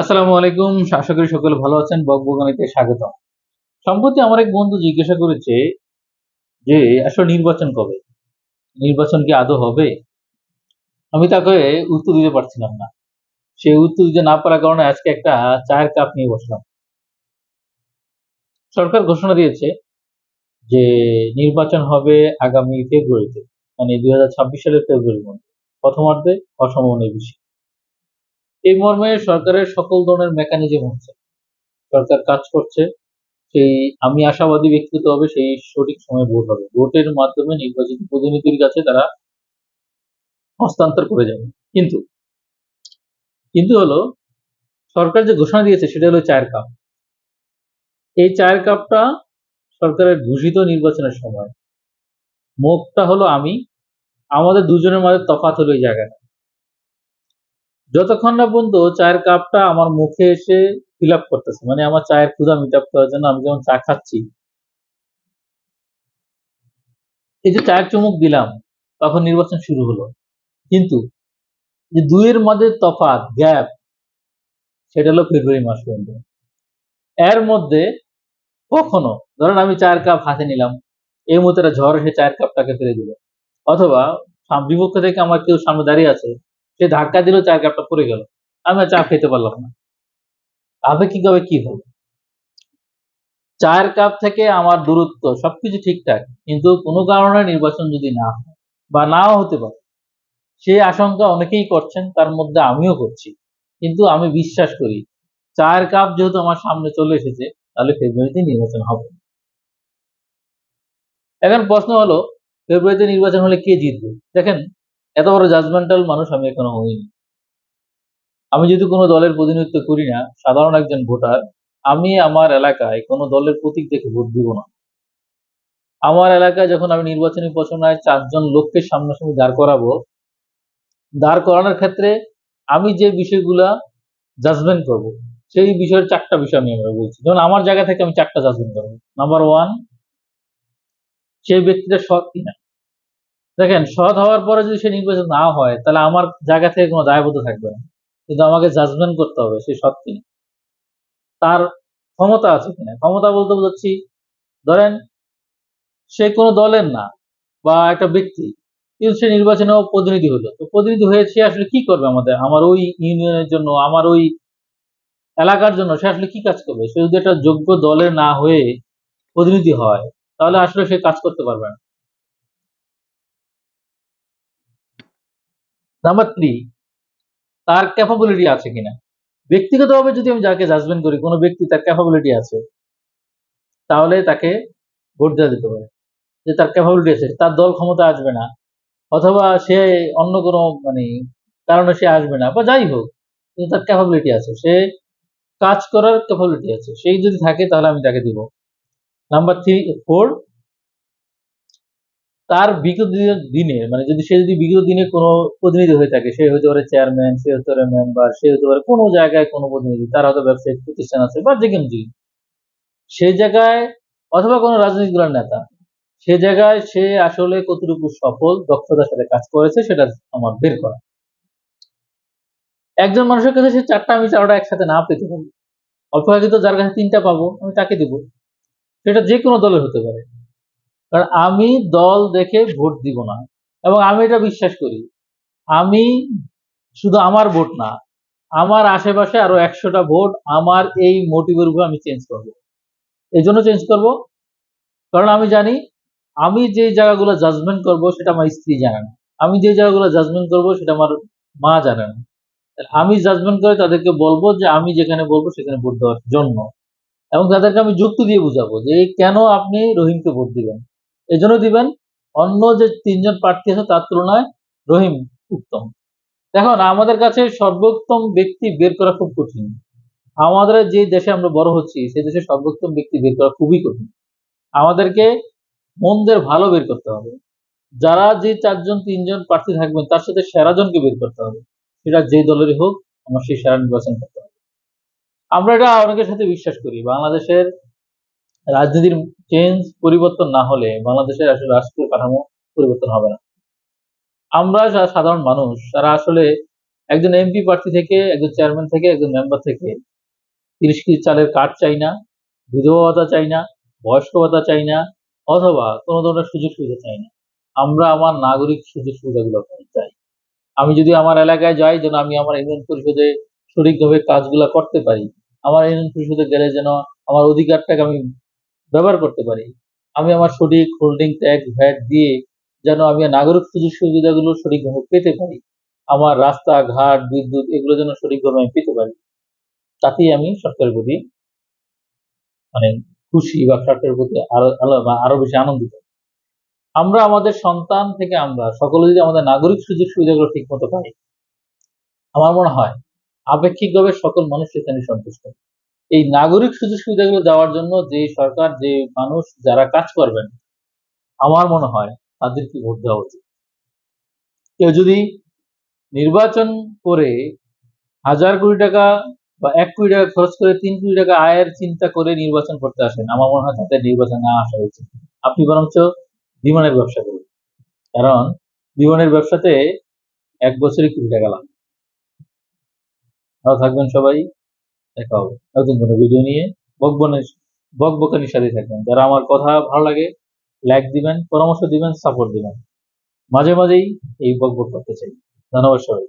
আসসালামু আলাইকুম। আশা করি সকলে ভালো আছেন। বকবগানিতে স্বাগত সম্প্রতি আমার এক বন্ধু জিজ্ঞাসা করেছে যে, আসলে নির্বাচন কবে? নির্বাচন কি আদৌ হবে? আমি তাকে উত্তর দিতে পারছিলাম না। সে উত্তর দিতে না পারার কারণে আজকে একটা চায়ের কাপ নিয়ে বসলাম। সরকার ঘোষণা দিয়েছে যে, নির্বাচন হবে আগামী ফেব্রুয়ারিতে মানে দুই হাজার ছাব্বিশ সালের ফেব্রুয়ারির মধ্যে। প্রথমার্ধে অসম্ভাবনায় বেশি এই মর্মে সরকারের সকল ধরনের মেকানিজম হচ্ছে। সরকার কাজ করছে, সেই আমি আশাবাদী ব্যক্তিগতভাবে সেই সঠিক সময় ভোট হবে। ভোটের মাধ্যমে নির্বাচিত প্রতিনিধির কাছে তারা হস্তান্তর করে যাবে। কিন্তু কিন্তু হলো, সরকার যে ঘোষণা দিয়েছে সেটা হলো চায়ের কাপ। এই চায়ের কাপটা সরকারের ঘোষিত নির্বাচনের সময়। মুখটা হলো আমি, আমাদের দুজনের মাঝে তফাৎ হলো এই জায়গাটা। যতক্ষণ না পর্যন্ত চায়ের কাপটা আমার মুখে এসে ফিল আপ করতেছে মানে আমার চায়ের ক্ষুধা মিট আপ করার জন্য আমি যখন চা খাচ্ছি। এই যে চায়ের চুমুক দিলাম, তখন নির্বাচন শুরু হলো। কিন্তু যে দুইয়ের মাঝে তফাৎ গ্যাপ সেটা হলো ফেব্রুয়ারি মাস পর্যন্ত এর মধ্যে কখনো, ধরেন আমি চায়ের কাপ হাতে নিলাম, এই মুহূর্তে ঝড় এসে চায়ের কাপটাকে ফেলে দিল। অথবা বিপক্ষ থেকে আমার কেউ সামনে দাঁড়িয়ে আছে সে ধাক্কা দিল চায়ের কাপটা পড়ে গেল। আমি চা খেতে পারলাম না। আপেক্ষিকভাবে কি হবে? চায়ের কাপ থেকে আমার দূরত্ব সবকিছু ঠিকঠাক, কিন্তু কোনো কারণে নির্বাচন যদি না বা নাও হতে পারে সেই আশঙ্কা অনেকেই করছেন, তার মধ্যে আমিও করছি। কিন্তু আমি বিশ্বাস করি, চায়ের কাপ যেহেতু আমার সামনে চলে এসেছে, তাহলে ফেব্রুয়ারিতে নির্বাচন হবে। এখন প্রশ্ন হলো, ফেব্রুয়ারিতে নির্বাচন হলে কে জিতবে? দেখেন এত বড় জাজমেন্টাল মানুষ আমি এখনও হইনি। আমি যেহেতু কোনো দলের প্রতিনিধিত্ব করি না, সাধারণ একজন ভোটার, আমি আমার এলাকায় কোনো দলের প্রতীক দেখে ভোট দিব না। আমার এলাকায় যখন আমি নির্বাচনী প্রচারণায় চারজন লোককে সামনাসামনি দাঁড় করাবো, দাঁড় করানোর ক্ষেত্রে আমি যে বিষয়গুলা জাজমেন্ট করব, সেই বিষয়ের চারটা বিষয় আমি আমরা বলছি। যেমন আমার জায়গা থেকে আমি চারটা জাজমেন্ট করব। নাম্বার ওয়ান সেই ব্যক্তিটা সৎ কিনা। দেখেন, সৎ হওয়ার পরে যদি সে নির্বাচন না হয়, তাহলে আমার জায়গা থেকে কোনো দায়বদ্ধ থাকবে না। কিন্তু আমাকে জাজমেন্ট করতে হবে সে সৎ কিনা। তার ক্ষমতা আছে কিনা? ক্ষমতা বলতে বোঝাচ্ছি, ধরেন, সে কোনো দলের না, বা একটা ব্যক্তি, কিন্তু সে নির্বাচনেও প্রতিনিধি হলো। তো প্রতিনিধি হয়ে সে আসলে কি করবে আমাদের? আমার ওই ইউনিয়নের জন্য, আমার ওই এলাকার জন্য সে আসলে কি কাজ করবে? সে যদি একটা যোগ্য দলের না হয়ে প্রতিনিধি হয়, তাহলে আসলে সে কাজ করতে পারবে না। নাম্বার থ্রি তার ক্যাপাবিলিটি আছে কিনা? ব্যক্তিগতভাবে যদি আমি যাকে জাজমেন্ট করি, কোনো ব্যক্তি তার ক্যাপাবিলিটি আছে, তাহলে তাকে ভোট দেওয়া যেতে পারে। যে তার ক্যাপাবিলিটি আছে, তার দল ক্ষমতা আসবে না, অথবা সে অন্য কোনো মানে কারণে সে আসবে না, বা যাই হোক, কিন্তু তার ক্যাপাবিলিটি আছে। সে কাজ করার ক্যাপাবিলিটি আছে। সেই যদি থাকে, তাহলে আমি তাকে দিব। নাম্বার থ্রি ফোর তার বিগত দিনে মানে যদি সে যদি বিগত দিনে কোনো প্রতিনিধি হয়ে থাকে, সে হতে পারে চেয়ারম্যান সে হতে পারে মেম্বার সে হতে পারে কোনো জায়গায় কোনো প্রতিনিধি, তার হয়তো ব্যবসায়িক প্রতিষ্ঠান আছে বা যে কোনো সেই জায়গায় অথবা কোনো রাজনৈতিক দলের নেতা, সে জায়গায় সে আসলে কতটুকু সফল, দক্ষতার সাথে কাজ করেছে সেটা আমার বের করা। একজন মানুষের কাছে সে চারটা আমি চারটা একসাথে না পেতে পারি। অপেক্ষাকৃত যার কাছে তিনটা পাবো, আমি তাকে দিব। সেটা যে কোনো দলের হতে পারে। কারণ আমি দল দেখে ভোট দিব না। এবং আমি এটা বিশ্বাস করি। আমি শুধু আমার ভোট না, আমার আশেপাশে আরও একশোটা ভোট আমার এই মোটিভের উপর আমি চেঞ্জ করব। এই জন্য চেঞ্জ করব। কারণ আমি জানি, আমি যে জায়গাগুলো জাজমেন্ট করব সেটা আমার স্ত্রী জানে না। আমি যে জায়গাগুলো জাজমেন্ট করব সেটা আমার মা জানে না। আমি জাজমেন্ট করে তাদেরকে বলব যে আমি যেখানে বলব সেখানে ভোট দেওয়ার জন্য। এবং তাদেরকে আমি যুক্তি দিয়ে বুঝাবো যে কেন আপনি রহিমকে ভোট দিবেন? এই জন্য দিবেন, অন্য যে তিনজন প্রার্থী আছে তার তুলনায় রহিম উত্তম। দেখুন, আমাদের কাছে সর্বোত্তম ব্যক্তি বের করা খুব কঠিন। আমাদের যে দেশে আমরা বড় হচ্ছি, সেই দেশে সর্বোত্তম ব্যক্তি বের করা খুবই কঠিন। আমাদেরকে মন্দের ভালো বের করতে হবে। যারা যে চারজন, তিনজন প্রার্থী থাকবেন, তার সাথে সেরাজনকে বের করতে হবে। সেটা যে দলেরই হোক, আমার সেই সেরা নির্বাচন করতে হবে। আমরা এটা অনেকের সাথে বিশ্বাস করি। বাংলাদেশের রাজনীতির চেঞ্জ পরিবর্তন না হলে বাংলাদেশের আসলে রাষ্ট্রীয় কাঠামো পরিবর্তন হবে না। আমরা যারা সাধারণ মানুষ, তারা আসলে একজন এমপি প্রার্থী থেকে, একজন চেয়ারম্যান থেকে, একজন মেম্বার থেকে তিরিশ কেজি চালের কার্ড চাই না, বিধবা ভাতা চাই না, বয়স্ক ভাতা চাই না, অথবা কোনো ধরনের সুযোগ সুবিধা চাই না। আমরা আমার নাগরিক সুযোগ সুবিধাগুলো চাই। আমি যদি আমার এলাকায় যাই, যেন আমি আমার ইউনিয়ন পরিষদে সঠিকভাবে কাজগুলো করতে পারি, আমার ইউনিয়ন পরিষদে গেলে যেন আমার অধিকারটাকে আমি ব্যবহার করতে পারি। আমি আমার সঠিক হোল্ডিং ট্যাক্স ভ্যাট দিয়ে যেন আমি নাগরিক সুযোগ সুবিধাগুলো সঠিকভাবে পেতে পারি। আমার রাস্তা, ঘাট, বিদ্যুৎ এগুলো যেন সঠিকভাবে আমি পেতে পারি। তাতেই আমি সরকারের প্রতি মানে খুশি বা সরকারের প্রতি আরও আরও বেশি আনন্দিত। আমরা আমাদের সন্তান থেকে আমরা সকলে যদি আমাদের নাগরিক সুযোগ সুবিধাগুলো ঠিক মতো পাই আমার মনে হয় আপেক্ষিকভাবে সকল মানুষ এখানে সন্তুষ্ট। এই নাগরিক সুযোগ সুবিধাগুলো দেওয়ার জন্য যে সরকার, যে মানুষ যারা কাজ করবেন, আমার মনে হয় তাদেরকে ভোট দেওয়া উচিত। কেউ যদি নির্বাচন করে হাজার কোটি টাকা বা এক কোটি টাকা খরচ করে তিন কোটি টাকা আয়ের চিন্তা করে নির্বাচন করতে আসেন, আমার মনে হয় তাদের নির্বাচন না আসা উচিত। আপনি বরঞ্চ বিমানের ব্যবসা করুন। কারণ বিমানের ব্যবসাতে এক বছরই কোটি টাকা লাভ। ভালো থাকবেন সবাই। দেখা হবে নতুন কোনো ভিডিও নিয়ে বক বকবকানির সাথে থাকবেন। যারা আমার কথা ভালো লাগে লাইক দিবেন, পরামর্শ দিবেন সাপোর্ট দিবেন। মাঝে মাঝেই এই বকবক করতে চাই। ধন্যবাদ সবাই।